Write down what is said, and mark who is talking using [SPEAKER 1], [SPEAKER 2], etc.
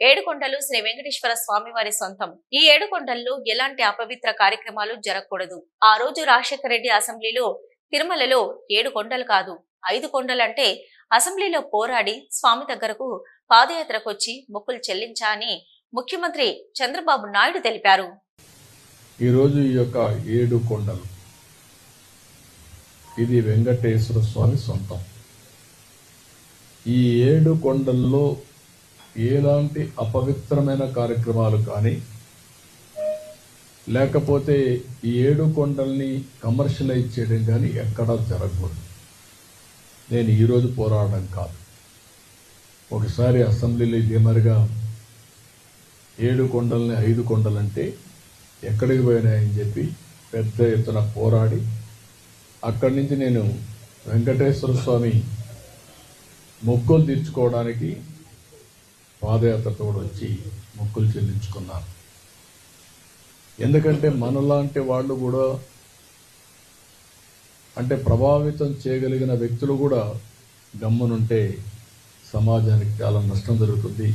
[SPEAKER 1] ఏడుకొండలు శ్రీ వెంకటేశ్వర స్వామి వారి సొంతం. ఈ ఏడుకొండల్లో ఎలాంటి అపవిత్ర కార్యక్రమాలు జరగకూడదు. ఆ రోజు రాజశేఖర రెడ్డి అసెంబ్లీలో తిరుమలలో ఏడు కొండలు కాదు ఐదు కొండలంటే అసెంబ్లీలో పోరాడి స్వామి దగ్గరకు పాదయాత్రకొచ్చి మొక్కులు చెల్లించా అని ముఖ్యమంత్రి చంద్రబాబు నాయుడు తెలిపారు.
[SPEAKER 2] ఈరోజు ఈ యొక్క ఏడు కొండలు. ఇది వెంకటేశ్వర స్వామి సొంతం. ఈ ఏడు కొండల్లో ఎలాంటి అపవిత్రమైన కార్యక్రమాలు కానీ లేకపోతే ఈ ఏడు కొండల్ని కమర్షియలైజ్ చేయడం కానీ ఎక్కడా జరగకూడదు. నేను ఈరోజు పోరాడడం కాదు. ఒకసారి అసెంబ్లీలో ఇదే మరిగా ఏడు కొండల్ని ఐదు కొండలంటే ఎక్కడికి పోయినాయని చెప్పి పెద్ద ఎత్తున పోరాడి అక్కడి నుంచి నేను వెంకటేశ్వర స్వామి మొక్కులు తీర్చుకోవడానికి పాదయాత్రతో కూడా వచ్చి మొక్కులు చెల్లించుకున్నాను ఎందుకంటే మనలాంటి వాళ్ళు కూడా అంటే ప్రభావితం చేయగలిగిన వ్యక్తులు కూడా గమ్మునుంటే సమాజానికి చాలా నష్టం జరుగుతుంది.